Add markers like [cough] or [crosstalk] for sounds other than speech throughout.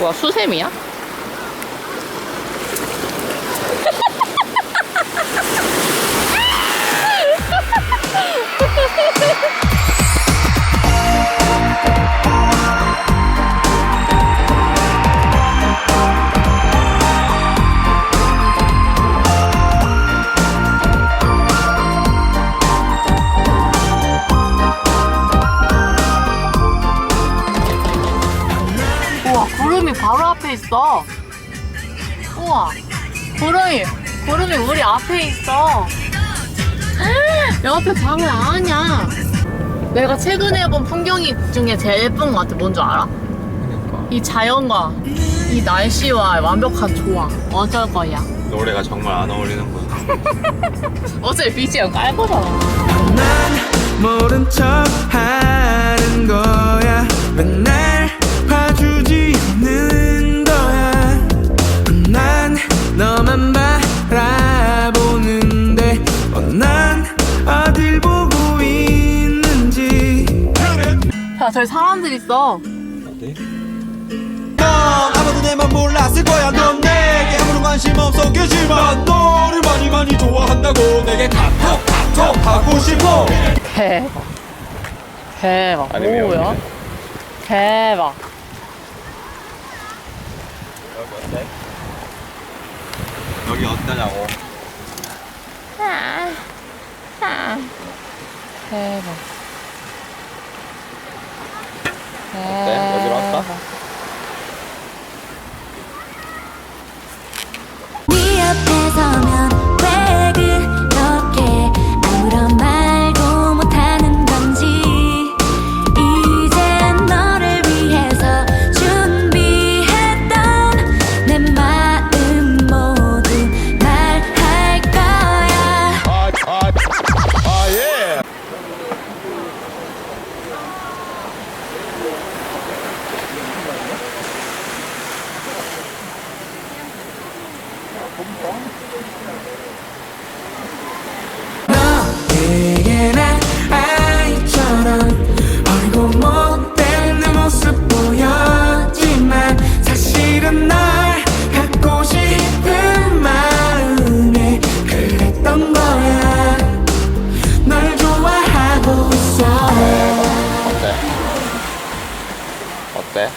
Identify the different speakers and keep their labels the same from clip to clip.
Speaker 1: 뭐야 수세미야? 구름이 바로 앞에 있어. 우와. 구름이 구름이 우리 앞에 있어. [gasps] 옆에 방을 아냐? 내가 최근에 본 풍경이 중에 제일 예쁜 것 같아. 뭔 줄 알아?
Speaker 2: 그러니까.
Speaker 1: 이 자연과 이 날씨와 완벽한 조화. 어쩔 거야?
Speaker 2: 노래가 정말 안 어울리는 거야.
Speaker 1: 어차피 BGM 깔 거잖아
Speaker 3: 난 모른 척 하는 거야
Speaker 1: 사람들 있어.
Speaker 2: 어디?
Speaker 4: 넌 아무도 내맘 몰랐을 거야. 넌 내게 아무런 관심 없어. 그지만 너를 많이 많이 좋아한다고 내게 카톡 카톡 하고 싶어.
Speaker 1: 대박. 대박.
Speaker 2: 아니, 왜
Speaker 1: 뭐야?
Speaker 2: 여기는?
Speaker 1: 대박.
Speaker 2: 여기 어때? 여기 어떠냐고.
Speaker 1: 대박
Speaker 2: 어 어때?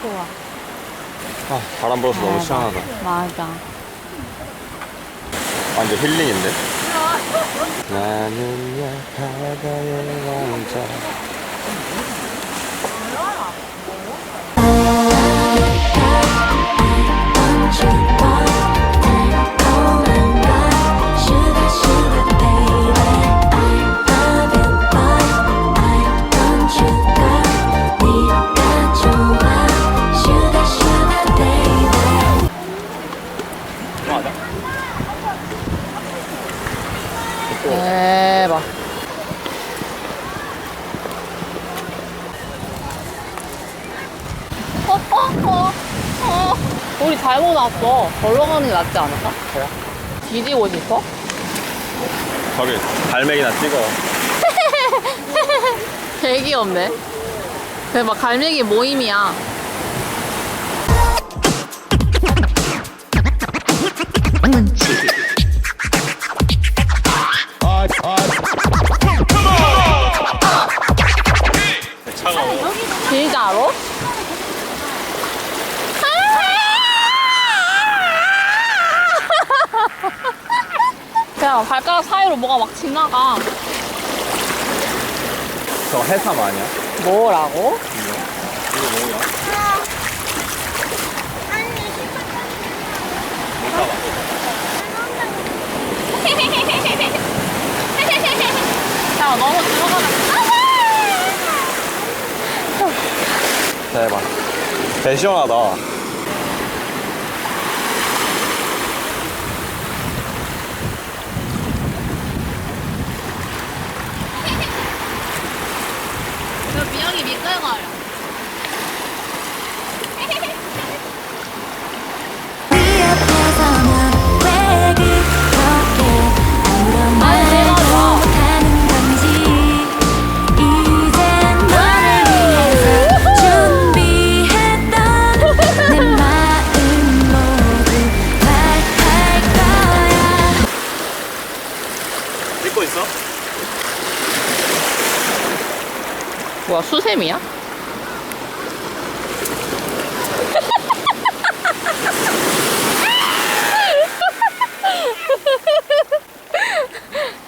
Speaker 1: 좋아.
Speaker 2: 아 바람 불어서 너무 시원하다.
Speaker 1: 맞아.
Speaker 2: 완전 힐링인데? 나는 야 바다의 왕자
Speaker 1: 어, 어, 어, 어. 우리 잘못 왔어 걸러 가는 게 낫지 않을까?
Speaker 2: 그래?
Speaker 1: 뒤지고 싶어?
Speaker 2: 저기 갈매기나 찍어 [laughs]
Speaker 1: 되게 귀엽네 대박 갈매기 모임이야 발가락 사이로 뭐가 막 지나가
Speaker 2: 저 해삼 아니야?
Speaker 1: 뭐라고?
Speaker 2: 이거 뭐야?
Speaker 1: 못야 너무 들어가면
Speaker 2: 대박 개 시원하다
Speaker 1: 저 미영이 밀가루 가요 뭐야 수세미야? [laughs]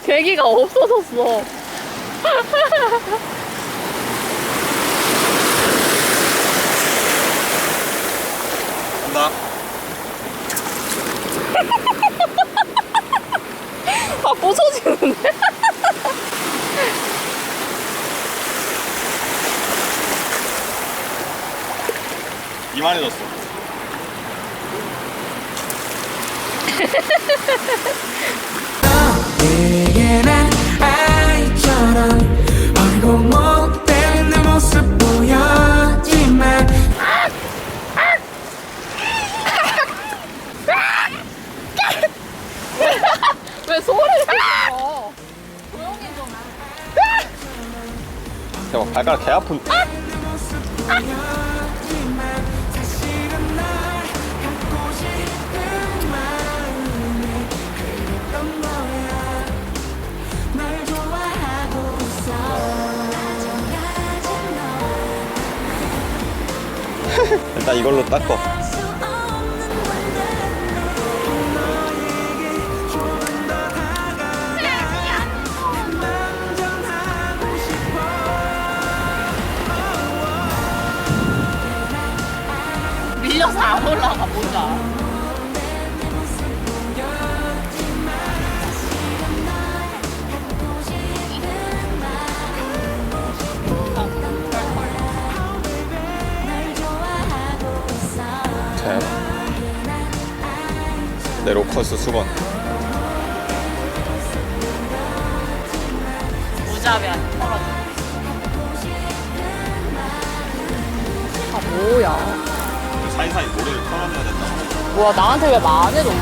Speaker 1: 계기가 없어졌어. [laughs]
Speaker 4: 간다.
Speaker 1: 아 부서지는데?
Speaker 4: 이만해졌어.
Speaker 3: 내게 난 아이처럼 어리고 못된 내 모습 보였지만
Speaker 1: 왜 소리를 질러?
Speaker 4: 대박 발가락 개 아픈.
Speaker 3: 사
Speaker 4: 일단 이걸로 닦어.
Speaker 1: 밀려서 안 올라가
Speaker 4: 보자. 내 로커스 수건.
Speaker 1: 무자비 안 털어줘. 아 뭐야?
Speaker 4: 사이사이 모래를 털어내야 된다.
Speaker 1: 뭐야 나한테 왜 말을 안 해줬어?